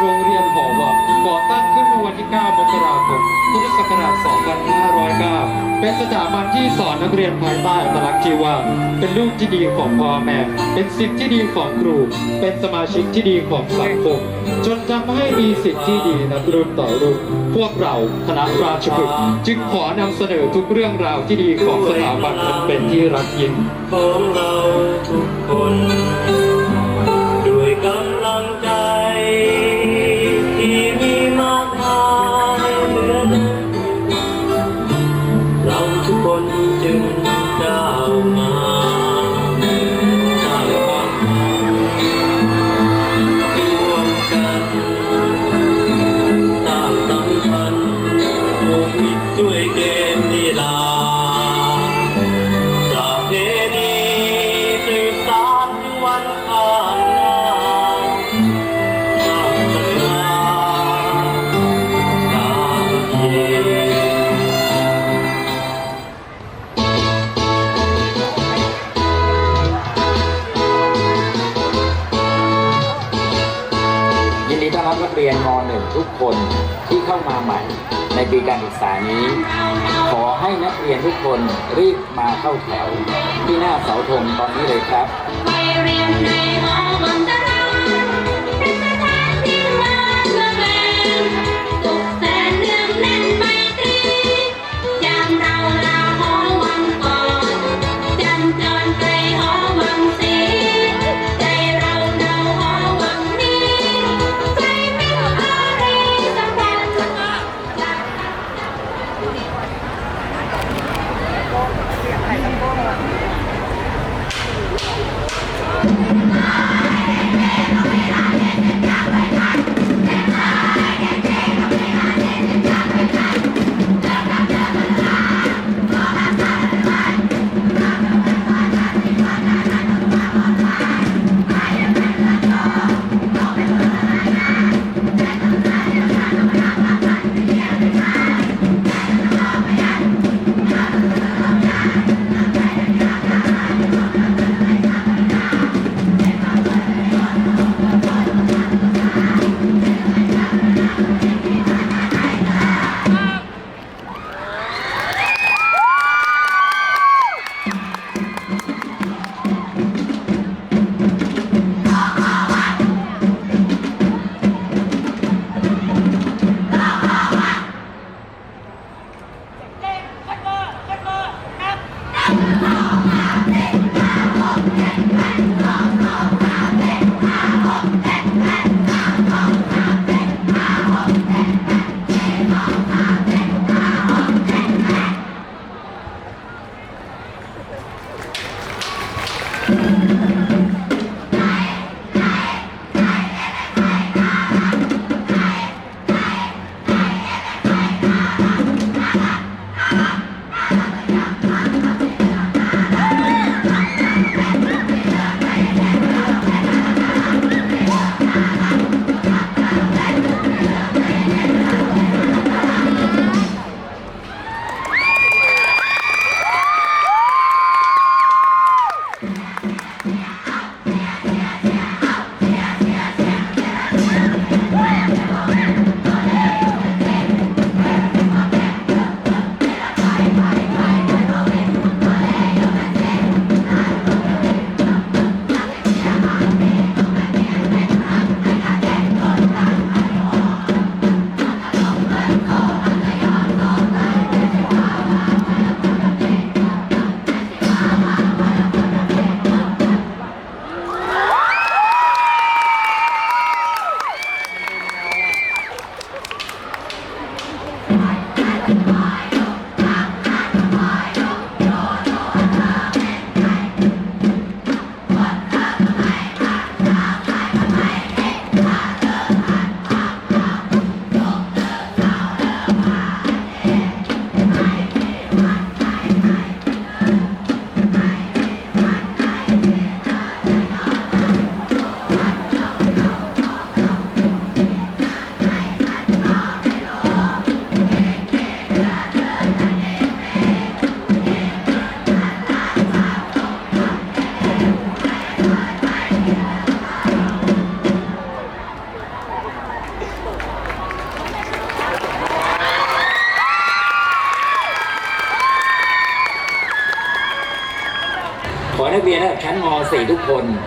โรงเรียนหอวังก่อตั้งขึ้นเมื่อวันที่ 9 มกราคม พุทธศักราช 2509 เป็นสถาบันที่สอนนักเรียนภายใต้อัตลักษณ์ที่ว่า เป็นลูกที่ดีของพ่อแม่ เป็นสิทธิ์ที่ดีของครู เป็นสมาชิกที่ดีของสังคม จนทำให้มีสิทธิ์ที่ดีนับรุ่นต่อรุ่น พวกเราคณะราชพฤกษ์จึงขอนำเสนอทุกเรื่องราวที่ดีของสถาบันอันเป็นที่รักยิ่งของเราทุกคน ม รับนักเรียนม .1 ทุกคนที่เข้ามาใหม่ในปีการศึกษานี้ ขอให้นักเรียนทุกคนรีบมาเข้าแถว ที่หน้าเสาธงตอนนี้เลยครับ I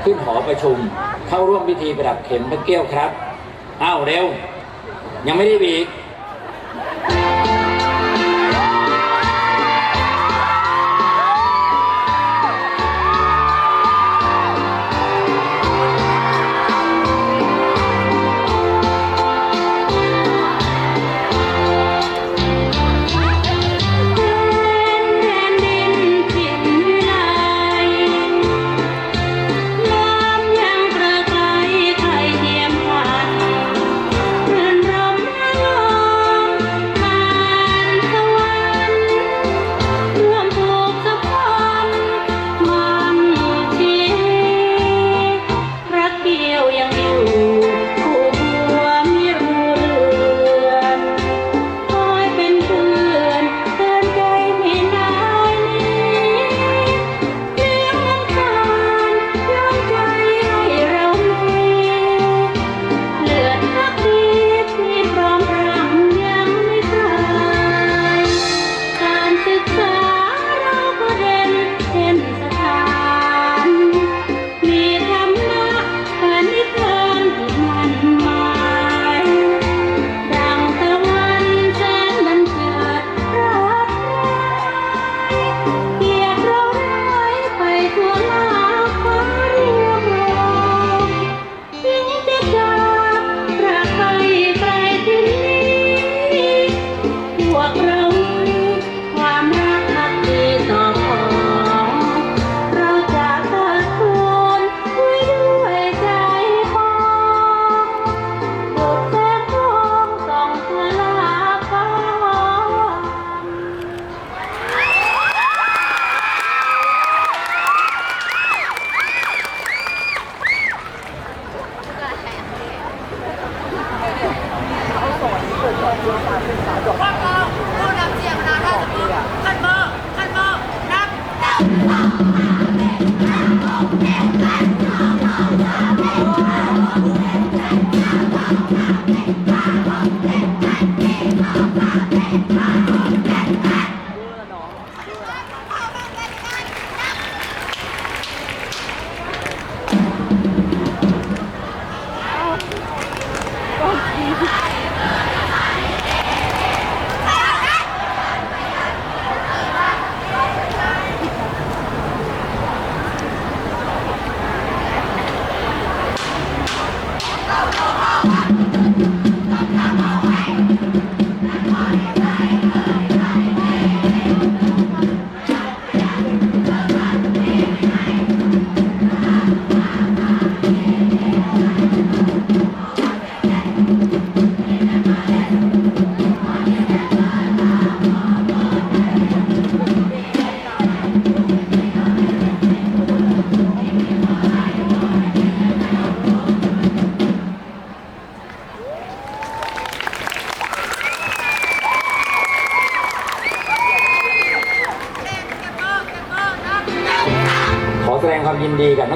ขึ้นหอประชุม เข้าร่วมพิธีประดับเข็มพระเกี้ยวครับอ้าวเร็ว ยังไม่ได้บีก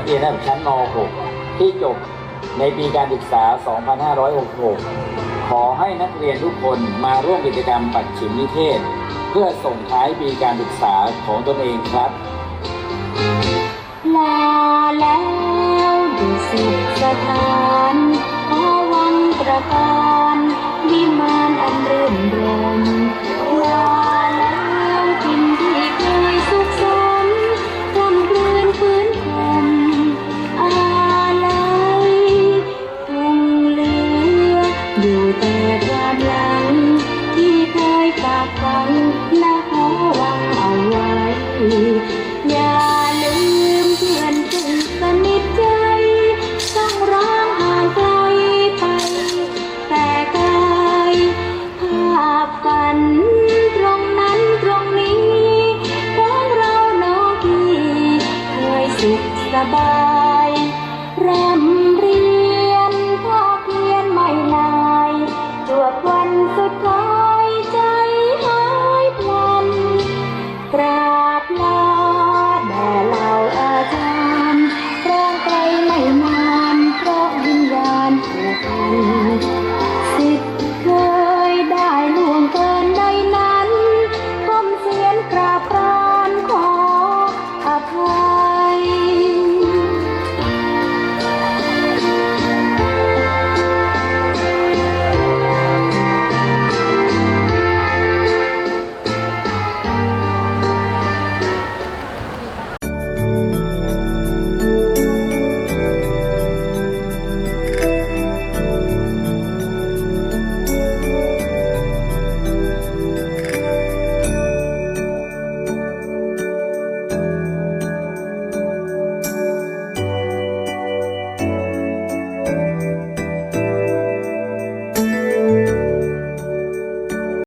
ักเรียนระดับชั้นม .6 ที่จบในปีการศึกษา 2566 ขอให้นักเรียนทุกคนมาร่วมกิจกรรมปัดฉิมนิเทศ เพื่อส่งท้ายปีการศึกษาของตนเองครับ ลาแล้วดุสิตสถานอวังตระการวิมานอันรื่นรม